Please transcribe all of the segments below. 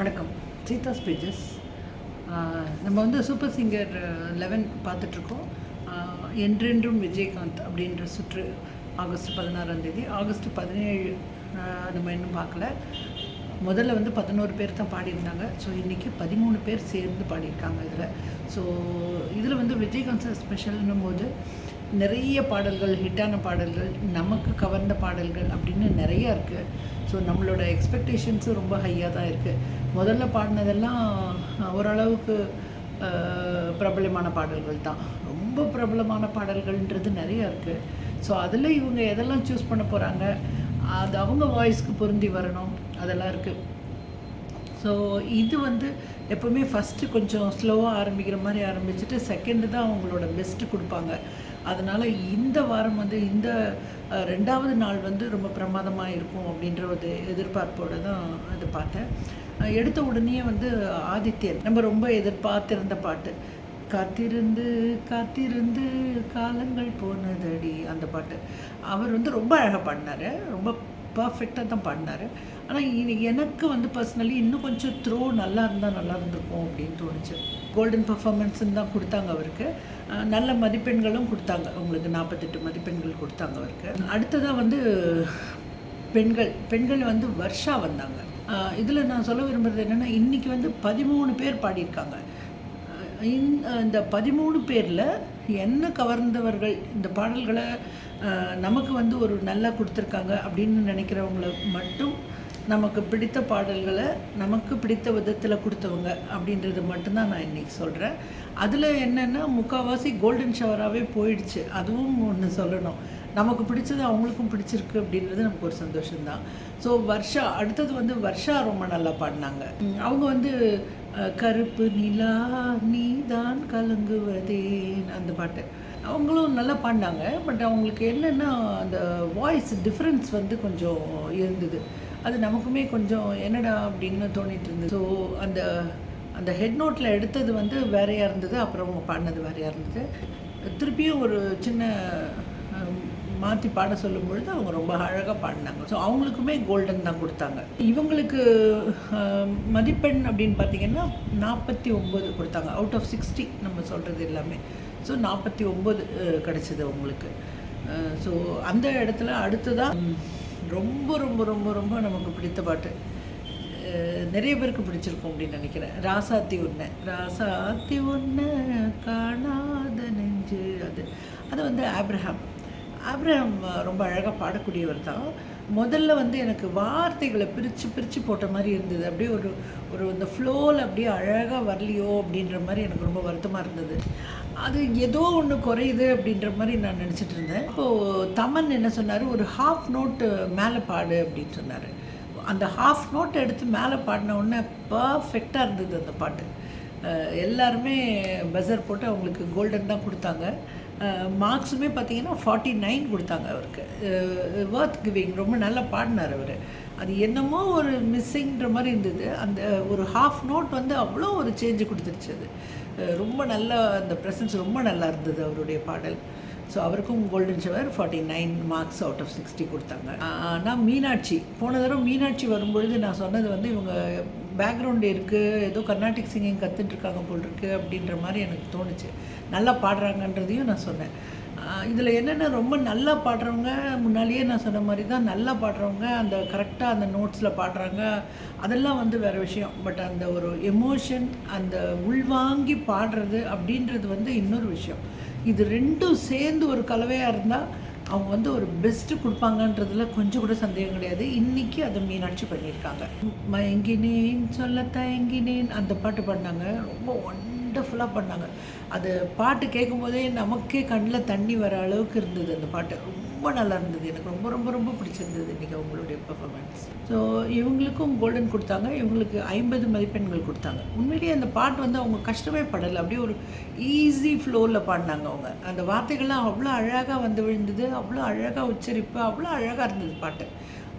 வணக்கம். சீதா ஸ்பீச்சஸ் நம்ம வந்து சூப்பர் சிங்கர் லெவன் பார்த்துட்ருக்கோம். என்றென்றும் விஜயகாந்த் அப்படின்ற சுற்று ஆகஸ்ட் பதினாறாம் தேதி. ஆகஸ்ட் பதினேழு நம்ம இன்னும் பார்க்கல. முதல்ல வந்து பதினோரு பேர் தான் பாடியிருந்தாங்க. ஸோ இன்றைக்கி பதிமூணு பேர் சேர்ந்து பாடியிருக்காங்க இதில். ஸோ இதில் வந்து விஜயகாந்த் சார் ஸ்பெஷல்னும் போது நிறைய பாடல்கள் ஹிட்டான பாடல்கள் நமக்கு கவர்ந்த பாடல்கள் அப்படின்னு நிறையா இருக்குது ஸோ நம்மளோட எக்ஸ்பெக்டேஷன்ஸும் ரொம்ப ஹையாக தான் இருக்குது முதல்ல பாடினதெல்லாம் ஓரளவுக்கு பிரபலமான பாடல்கள் தான். ரொம்ப பிரபலமான பாடல்கள்ன்றது நிறையா இருக்குது ஸோ அதில் இவங்க எதெல்லாம் சூஸ் பண்ண போகிறாங்க அது அவங்க வாய்ஸ்க்கு பொருந்தி வரணும். அதெல்லாம் இருக்குது ஸோ இது வந்து எப்போவுமே ஃபஸ்ட்டு கொஞ்சம் ஸ்லோவாக ஆரம்பிக்கிற மாதிரி ஆரம்பிச்சுட்டு செகண்டு தான் அவங்களோட பெஸ்ட்டு கொடுப்பாங்க. அதனால் இந்த வாரம் வந்து இந்த ரெண்டாவது நாள் வந்து ரொம்ப பிரமாதமாக இருக்கும் அப்படின்ற ஒரு எதிர்பார்ப்போடு தான் அது பார்த்தேன். எடுத்த உடனே வந்து ஆதித்யன் நம்ம ரொம்ப எதிர்பார்த்திருந்த பாட்டு. காத்திருந்து காத்திருந்து காலங்கள் போனதடி அந்த பாட்டு. அவர் வந்து ரொம்ப அழகாக பாடினார். ரொம்ப பர்ஃபெக்டாக தான் பாடினார் ஆனால் எனக்கு வந்து பர்சனலி இன்னும் கொஞ்சம் த்ரோ நல்லா இருந்தால் நல்லா இருந்திருக்கும் அப்படின்னு தோணுச்சு. கோல்டன் பர்ஃபார்மன்ஸுன்னு தான் கொடுத்தாங்க அவருக்கு. நல்ல மதிப்பெண்களும் கொடுத்தாங்க. உங்களுக்கு நாற்பத்தெட்டு மதிப்பெண்கள் கொடுத்தாங்க அவருக்கு. அடுத்ததாக வந்து பெண்கள். பெண்கள் வந்து வர்ஷா வந்தாங்க. இதில் நான் சொல்ல விரும்புகிறது என்னென்னா இன்றைக்கி வந்து பதிமூணு பேர் பாடியிருக்காங்க. இந்த பதிமூணு பேரில் என்ன கவர்ந்தவர்கள் இந்த பாடல்களை நமக்கு வந்து ஒரு நல்லா கொடுத்துருக்காங்க அப்படின்னு நினைக்கிறவங்கள மட்டும் நமக்கு பிடித்த பாடல்களை நமக்கு பிடித்த விதத்தில் கொடுத்தவங்க அப்படின்றது மட்டும்தான் நான் இன்றைக்கி சொல்கிறேன் அதில் என்னென்னா முக்கால்வாசி கோல்டன் ஷவராகவே போயிடுச்சு. அதுவும் ஒன்று சொல்லணும். நமக்கு பிடிச்சது அவங்களுக்கும் பிடிச்சிருக்கு அப்படின்றது நமக்கு ஒரு சந்தோஷம்தான். ஸோ வர்ஷா அடுத்தது வந்து வர்ஷா ரொம்ப நல்லா பாடினாங்க. அவங்க வந்து கருப்பு நிலா நீதான் கலங்குவதேன் அந்த பாட்டு. அவங்களும் நல்லா பாடினாங்க. பட் அவங்களுக்கு என்னென்னா அந்த வாய்ஸ் டிஃப்ரென்ஸ் வந்து கொஞ்சம் இருந்தது. அது நமக்குமே கொஞ்சம் என்னடா அப்படின்னு தோணிட்டு இருந்தது. ஸோ அந்த அந்த ஹெட் நோட்டில் எடுத்தது வந்து வேறையாக இருந்தது. அப்புறம் அவங்க பாடினது வேறையாக இருந்தது. திருப்பியும் ஒரு சின்ன மாற்றி பாட சொல்லும் பொழுது அவங்க ரொம்ப அழகாக பாடினாங்க. ஸோ அவங்களுக்குமே கோல்டன் தான் கொடுத்தாங்க. இவங்களுக்கு மதிப்பெண் அப்படின்னு பார்த்தீங்கன்னா நாற்பத்தி ஒம்பது கொடுத்தாங்க. அவுட் ஆஃப் சிக்ஸ்டி நம்ம சொல்கிறது எல்லாமே. ஸோ நாற்பத்தி ஒம்பது கிடச்சிது அவங்களுக்கு. ஸோ அந்த இடத்துல அடுத்ததாக ரொம்ப ரொம்ப ரொம்ப ரொம்ப நமக்கு பிடித்த பாட்டு. நிறைய பேருக்கு பிடிச்சிருக்கும் அப்படின்னு நினைக்கிறேன். ராசாத்தி ஒன்று ராசாத்தி ஒன்று காணாத நெஞ்சு அது. அது வந்து ஆப்ரஹாம் ஆப்ரஹாம் ரொம்ப அழகாக பாடக்கூடியவர் தான். முதல்ல வந்து எனக்கு வார்த்தைகளை பிரித்து பிரித்து போட்ட மாதிரி இருந்தது. அப்படியே ஒரு ஒரு இந்த ஃப்ளோவில் அப்படியே அழகாக வரலையோ அப்படின்ற மாதிரி எனக்கு ரொம்ப வருத்தமாக இருந்தது. அது ஏதோ ஒன்று குறையுது அப்படின்ற மாதிரி நான் நினச்சிட்டு இருந்தேன். இப்போது தமன் என்ன சொன்னார்? ஒரு ஹாஃப் நோட்டு மேலே பாடு அப்படின்னு சொன்னார். அந்த ஹாஃப் நோட் எடுத்து மேலே பாடின உடனே பர்ஃபெக்டாக இருந்தது அந்த பாட்டு. எல்லாருமே பஸர் போட்டு அவங்களுக்கு கோல்டன் தான் கொடுத்தாங்க. மார்க்ஸுமே பார்த்தீங்கன்னா ஃபார்ட்டி நைன் கொடுத்தாங்க அவருக்கு. வேர்த் கிவிங் ரொம்ப நல்லா பாடினார் அவர். அது என்னமோ ஒரு மிஸ்ஸிங்கிற மாதிரி இருந்தது. அந்த ஒரு ஹாஃப் நோட் வந்து அவ்வளோ ஒரு சேஞ்சு கொடுத்துருச்சு அது. ரொம்ப நல்லா அந்த ப்ரெசன்ஸ் ரொம்ப நல்லா இருந்தது அவருடைய பாடல். ஸோ அவருக்கும் golden shower forty nine marks out of sixty கொடுத்தாங்க ஆனால் மீனாட்சி போன தடவை மீனாட்சி வரும்பொழுது நான் சொன்னது வந்து இவங்க பேக்ரவுண்ட் இருக்குது ஏதோ கர்நாடிக் சிங்கிங் கற்றுட்ருக்காங்க போல் இருக்குது அப்படின்ற மாதிரி எனக்கு தோணுச்சு. நல்லா பாடுறாங்கன்றதையும் நான் சொன்னேன். இதில் என்னென்ன ரொம்ப நல்லா பாடுறவங்க முன்னாலேயே நான் சொன்ன மாதிரி தான் நல்லா பாடுறவங்க அந்த கரெக்டாக அந்த நோட்ஸில் பாடுறாங்க அதெல்லாம் வந்து வேறு விஷயம். பட் அந்த ஒரு எமோஷன் அந்த உள்வாங்கி பாடுறது அப்படின்றது வந்து இன்னொரு விஷயம். இது ரெண்டும் சேர்ந்து ஒரு கலவையாக இருந்தால் அவங்க வந்து ஒரு பெஸ்ட்டு கொடுப்பாங்கன்றதுல கொஞ்சம் கூட சந்தேகம் கிடையாது. இன்றைக்கி அதை மீனாட்சி பண்ணியிருக்காங்க. மயங்கினேன் சொல்ல தயங்கினேன் அந்த பாட்டு பாடினாங்க. ரொம்ப ஒன் ஒண்டர்ஃபுல்லாக பண்ணாங்க. அது பாட்டு கேட்கும்போதே நமக்கே கண்ணில் தண்ணி வர அளவுக்கு இருந்தது அந்த பாட்டு. ரொம்ப நல்லா இருந்தது. எனக்கு ரொம்ப ரொம்ப ரொம்ப பிடிச்சிருந்தது இன்றைக்கி அவங்களுடைய பெர்ஃபார்மன்ஸ் ஸோ இவங்களுக்கும் கோல்டன் கொடுத்தாங்க. இவங்களுக்கு ஐம்பது மதிப்பெண்கள் கொடுத்தாங்க. உண்மையிலேயே அந்த பாட்டு வந்து அவங்க கஷ்டமே படலை. அப்படியே ஒரு ஈஸி ஃப்ளோவில் பாடினாங்க அவங்க. அந்த வார்த்தைகள்லாம் அவ்வளோ அழகாக வந்து விழுந்தது. அவ்வளோ அழகாக உச்சரிப்பு. அவ்வளோ அழகாக இருந்தது பாட்டு.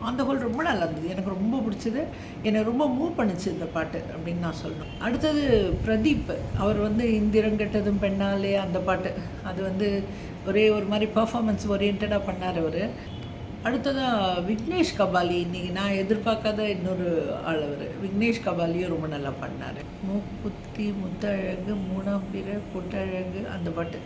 அந்த ஹோல் ரொம்ப நல்லா இருந்தது. எனக்கு ரொம்ப பிடிச்சது. என்னை ரொம்ப மூவ் பண்ணுச்சு இந்த பாட்டு அப்படின்னு நான் சொல்லணும். அடுத்தது பிரதீப். அவர் வந்து இந்திரங்கெட்டதும் பெண்ணாலே அந்த பாட்டு. அது வந்து ஒரே ஒரு மாதிரி பர்ஃபாமன்ஸ் ஓரியன்டாக பண்ணார் அவர். அடுத்ததாக விக்னேஷ் கபாலி. இன்னைக்கு நான் எதிர்பார்க்காத இன்னொரு ஆள் அவர். விக்னேஷ் கபாலியும் ரொம்ப நல்லா பண்ணார். மூக்குத்தி முத்தழகு மூணாம் பிற பொட்டழகு அந்த பாட்டு.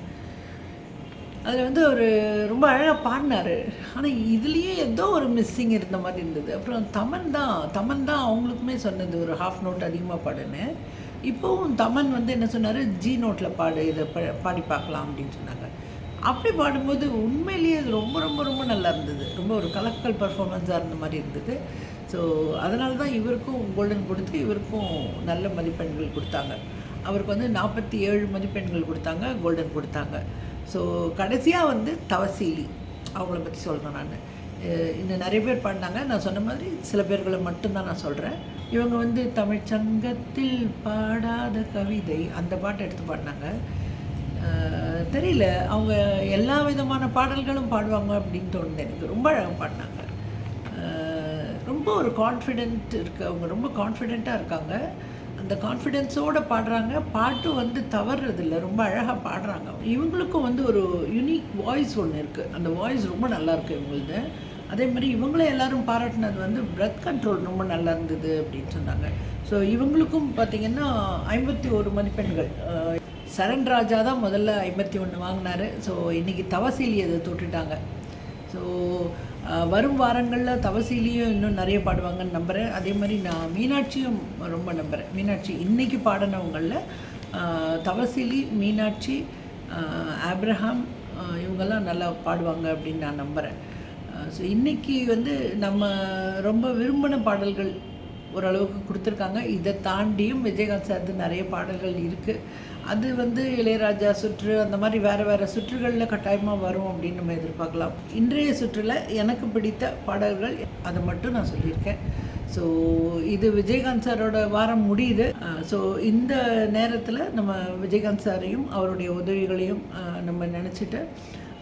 அதில் வந்து ஒரு ரொம்ப அழகாக பாடினார். ஆனால் இதுலேயே ஏதோ ஒரு மிஸ்ஸிங் இருந்த மாதிரி இருந்தது. அப்புறம் தமன் தான் தமன் தான் அவங்களுக்குமே சொன்னது ஒரு ஹாஃப் நோட் அதிகமாக பாடுன்னு. இப்போவும் தமன் வந்து என்ன சொன்னார்? ஜி நோட்டில் பாடு இதை ப பாடி பார்க்கலாம் அப்படின்னு சொன்னாங்க. அப்படி பாடும்போது உண்மையிலேயே அது ரொம்ப ரொம்ப ரொம்ப நல்லா இருந்தது. ரொம்ப ஒரு கலக்கல் பர்ஃபார்மன்ஸாக இருந்த மாதிரி இருந்தது. ஸோ அதனால தான் இவருக்கும் கோல்டன் கொடுத்து இவருக்கும் நல்ல மதிப்பெண்கள் கொடுத்தாங்க. அவருக்கு வந்து நாற்பத்தி ஏழு மதிப்பெண்கள் கொடுத்தாங்க கோல்டன் கொடுத்தாங்க. ஸோ கடைசியாக வந்து தவசீலி. அவங்கள பற்றி சொல்கிறேன் நான். இன்னும் நிறைய பேர் பாடினாங்க நான் சொன்ன மாதிரி சில பேர்களை மட்டும்தான் நான் சொல்கிறேன் இவங்க வந்து தமிழ் சங்கத்தில் பாடாத கவிதை அந்த பாட்டை எடுத்து பாடினாங்க. தெரியல. அவங்க எல்லா விதமான பாடல்களும் பாடுவாங்க அப்படின்னு தோணுது எனக்கு. ரொம்ப அழகாக பாடினாங்க. ரொம்ப ஒரு கான்ஃபிடென்ட் இருக்கு அவங்க ரொம்ப கான்ஃபிடெண்ட்டாக இருக்காங்க. அந்த கான்ஃபிடென்ஸோடு பாடுறாங்க. பாட்டு வந்து தவறுறதில்ல. ரொம்ப அழகாக பாடுறாங்க. இவங்களுக்கும் வந்து ஒரு யூனிக் வாய்ஸ் ஒன்று இருக்குது அந்த வாய்ஸ் ரொம்ப நல்லாயிருக்கு இவங்களது. அதே மாதிரி இவங்களே எல்லாரும் பாராட்டினது வந்து பிரெத் கண்ட்ரோல் ரொம்ப நல்லா இருந்தது அப்படின்னு சொன்னாங்க. ஸோ இவங்களுக்கும் பார்த்திங்கன்னா ஐம்பத்தி ஒரு மதிப்பெண்கள். சரண் ராஜா தான் முதல்ல ஐம்பத்தி ஒன்று வாங்கினாரு. ஸோ இன்றைக்கி தவசீலி அதை தொட்டுட்டாங்க ஸோ வரும் வாரங்களில் தவசீலியும் இன்னும் நிறைய பாடுவாங்கன்னு நம்புகிறேன் அதே மாதிரி நான் மீனாட்சியும் ரொம்ப நம்புகிறேன் மீனாட்சி இன்றைக்கி பாடினவங்களில் தவசிலி மீனாட்சி ஆப்ரஹாம் இவங்கெல்லாம் நல்லா பாடுவாங்க அப்படின்னு நான் நம்புகிறேன் ஸோ இன்றைக்கி வந்து நம்ம ரொம்ப விரும்பின பாடல்கள் ஓரளவுக்கு கொடுத்துருக்காங்க. இதை தாண்டியும் விஜயகாந்த் சார்து நிறைய பாடல்கள் இருக்குது அது வந்து இளையராஜா சுற்று அந்த மாதிரி வேறு வேறு சுற்றுகளில் கட்டாயமாக வரும் அப்படின்னு நம்ம எதிர்பார்க்கலாம். இன்றைய சுற்றில் எனக்கு பிடித்த பாடல்கள் அதை மட்டும் நான் சொல்லியிருக்கேன். ஸோ இது விஜயகாந்த் சாரோட வாரம் முடியுது. ஸோ இந்த நேரத்தில் நம்ம விஜயகாந்த் சாரையும் அவருடைய உதவிகளையும் நம்ம நினச்சிட்டு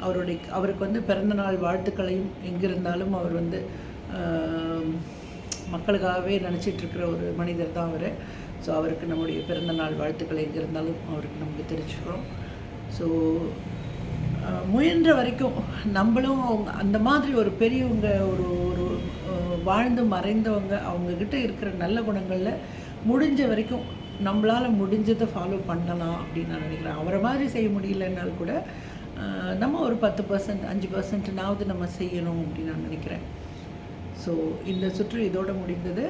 அவருடைய அவருக்கு வந்து பிறந்தநாள் வாழ்த்துக்களையும் எங்கிருந்தாலும் அவர் வந்து மக்களுக்காகவே நினச்சிட்டு இருக்கிற ஒரு மனிதர் தான் அவர். ஸோ அவருக்கு நம்முடைய பிறந்த நாள் வாழ்த்துக்களை எங்கே இருந்தாலும் அவருக்கு நமக்கு தெரிஞ்சுக்கிறோம். ஸோ முயன்ற வரைக்கும் நம்மளும் அவங்க அந்த மாதிரி ஒரு பெரியவங்க ஒரு ஒரு வாழ்ந்து மறைந்தவங்க அவங்கக்கிட்ட இருக்கிற நல்ல குணங்களில் முடிஞ்ச வரைக்கும் நம்மளால் முடிஞ்சதை ஃபாலோ பண்ணலாம் அப்படின்னு நான் நினைக்கிறேன். அவரை மாதிரி செய்ய முடியலன்னாலும் கூட நம்ம ஒரு பத்து பர்சன்ட் அஞ்சு பர்சன்ட்னாவது நம்ம செய்யணும் அப்படின்னு நான் நினைக்கிறேன். ஸோ இந்த சுற்று இதோடு முடிந்தது.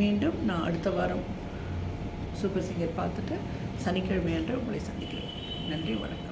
மீண்டும் நான் அடுத்த வாரம் சூப்பர் சிங்கர் பார்த்துட்டு சனிக்கிழமை அன்று உங்களை சந்திக்கிறேன். நன்றி வணக்கம்.